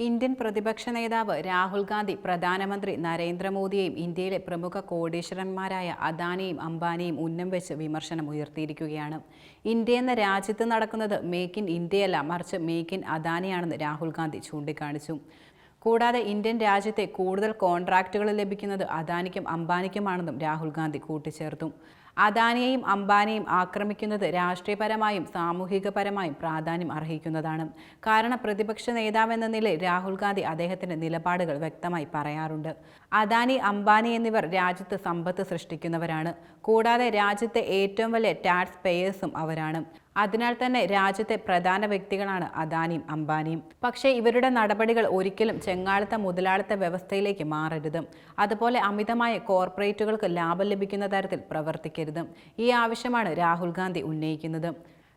Indian പ്രതിപക്ഷ നേതാവ് രാഹുൽ ഗാന്ധി പ്രധാനമന്ത്രി നരേന്ദ്രമോദിയെയും ഇന്ത്യയിലെ പ്രമുഖ കോടീശ്വരന്മാരായ അദാനിയും അംബാനിയും ഉന്നം വെച്ച് വിമർശനം ഉയർത്തിയിരിക്കുകയാണ്. ഇന്ത്യ എന്ന രാജ്യത്ത് നടക്കുന്നത് മേക്ക് ഇൻ ഇന്ത്യയല്ല മറിച്ച് മേക്ക് ഇൻ അദാനിയാണെന്ന് രാഹുൽ ഗാന്ധി ചൂണ്ടിക്കാണിച്ചു. കൂടാതെ ഇന്ത്യൻ രാജ്യത്തെ കൂടുതൽ കോൺട്രാക്റ്റുകൾ ലഭിക്കുന്നത് അദാനിക്കും അംബാനിക്കുമാണെന്നും രാഹുൽ ഗാന്ധി കൂട്ടിച്ചേർത്തു. അദാനിയെയും അംബാനിയെയും ആക്രമിക്കുന്നത് രാഷ്ട്രീയപരമായും സാമൂഹികപരമായും പ്രാധാന്യം അർഹിക്കുന്നതാണ്. കാരണം പ്രതിപക്ഷ നേതാവെന്ന നിലയിൽ രാഹുൽ ഗാന്ധി അദ്ദേഹത്തിന്റെ നിലപാടുകൾ വ്യക്തമായി പറയാറുണ്ട്. അദാനി അംബാനി എന്നിവർ രാജ്യത്ത് സമ്പത്ത് സൃഷ്ടിക്കുന്നവരാണ്. കൂടാതെ രാജ്യത്തെ ഏറ്റവും വലിയ ടാക്സ് പേയേഴ്സും അവരാണ്. അതിനാൽ തന്നെ രാജ്യത്തെ പ്രധാന വ്യക്തികളാണ് അദാനിയും അംബാനിയും. പക്ഷേ ഇവരുടെ നടപടികൾ ഒരിക്കലും ചെങ്ങാളിത്ത മുതലാളിത്ത വ്യവസ്ഥയിലേക്ക് മാറരുത്. അതുപോലെ അമിതമായ കോർപ്പറേറ്റുകൾക്ക് ലാഭം ലഭിക്കുന്ന തരത്തിൽ പ്രവർത്തിക്കരുത്. ഈ ആവശ്യമാണ് രാഹുൽ ഗാന്ധി ഉന്നയിക്കുന്നത്.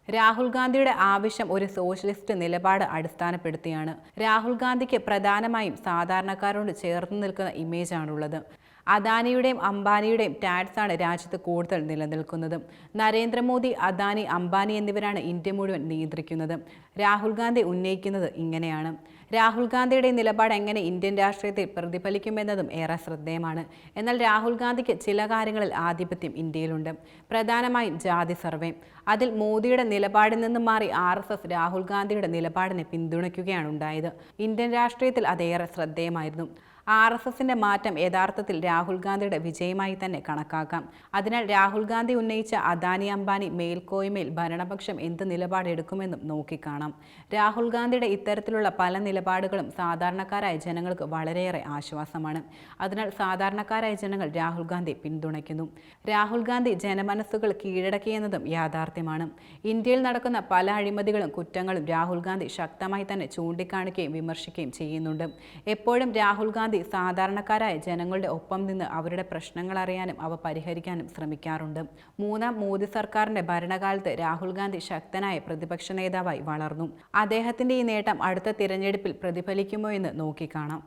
രാഹുൽ ഗാന്ധിയുടെ ആവശ്യം ഒരു സോഷ്യലിസ്റ്റ് നിലപാട് അടിസ്ഥാനപ്പെടുത്തിയാണ്. രാഹുൽ ഗാന്ധിക്ക് പ്രധാനമായും സാധാരണക്കാരോട് ചേർന്ന് നിൽക്കുന്ന ഇമേജാണുള്ളത്. അദാനിയുടെയും അംബാനിയുടെയും ടാക്സാണ് രാജ്യത്ത് കൂടുതൽ നിലനിൽക്കുന്നത്. നരേന്ദ്രമോദി അദാനി അംബാനി എന്നിവരാണ് ഇന്ത്യ മുഴുവൻ നിയന്ത്രിക്കുന്നത്. രാഹുൽ ഗാന്ധി ഉന്നയിക്കുന്നത് ഇങ്ങനെയാണ്. രാഹുൽ ഗാന്ധിയുടെ നിലപാട് എങ്ങനെ ഇന്ത്യൻ രാഷ്ട്രീയത്തിൽ പ്രതിഫലിക്കുമെന്നതും ഏറെ ശ്രദ്ധേയമാണ്. എന്നാൽ രാഹുൽ ഗാന്ധിക്ക് ചില കാര്യങ്ങളിൽ ആധിപത്യം ഇന്ത്യയിലുണ്ട്. പ്രധാനമായും ജാതി സർവേ. അതിൽ മോദിയുടെ നിലപാടിൽ നിന്നും മാറി ആർ എസ് എസ് രാഹുൽ ഗാന്ധിയുടെ നിലപാടിനെ പിന്തുണയ്ക്കുകയാണ് ഉണ്ടായത്. ഇന്ത്യൻ രാഷ്ട്രീയത്തിൽ അതേറെ ശ്രദ്ധേയമായിരുന്നു. ആർ എസ് എസിന്റെ മാറ്റം യഥാർത്ഥത്തിൽ രാഹുൽ ഗാന്ധിയുടെ വിജയമായി തന്നെ കണക്കാക്കാം. അതിനാൽ രാഹുൽ ഗാന്ധി ഉന്നയിച്ച അദാനി അംബാനി മേൽക്കോയ്മയിൽ ഭരണപക്ഷം എന്ത് നിലപാടെടുക്കുമെന്നും നോക്കിക്കാണാം. രാഹുൽ ഗാന്ധിയുടെ ഇത്തരത്തിലുള്ള പല നിലപാടുകളും സാധാരണക്കാരായ ജനങ്ങൾക്ക് വളരെയേറെ ആശ്വാസമാണ്. അതിനാൽ സാധാരണക്കാരായ ജനങ്ങൾ രാഹുൽ ഗാന്ധി പിന്തുണയ്ക്കുന്നു. രാഹുൽ ഗാന്ധി ജനമനസ്സുകൾ കീഴടക്കിയെന്നതും യാഥാർത്ഥ്യമാണ്. ഇന്ത്യയിൽ നടക്കുന്ന പല അഴിമതികളും കുറ്റങ്ങളും രാഹുൽ ഗാന്ധി ശക്തമായി തന്നെ ചൂണ്ടിക്കാണിക്കുകയും വിമർശിക്കുകയും ചെയ്യുന്നുണ്ട്. എപ്പോഴും രാഹുൽ ഗാന്ധി സാധാരണക്കാരായ ജനങ്ങളുടെ ഒപ്പം നിന്ന് അവരുടെ പ്രശ്നങ്ങൾ അറിയാനും അവ പരിഹരിക്കാനും ശ്രമിക്കാറുണ്ട്. മൂന്നാം മോദി സർക്കാരിന്റെ ഭരണകാലത്ത് രാഹുൽ ഗാന്ധി ശക്തനായ പ്രതിപക്ഷ നേതാവായി വളർന്നു. അദ്ദേഹത്തിന്റെ ഈ നേട്ടം അടുത്ത തിരഞ്ഞെടുപ്പിൽ പ്രതിഫലിക്കുമോ എന്ന് നോക്കിക്കാണാം.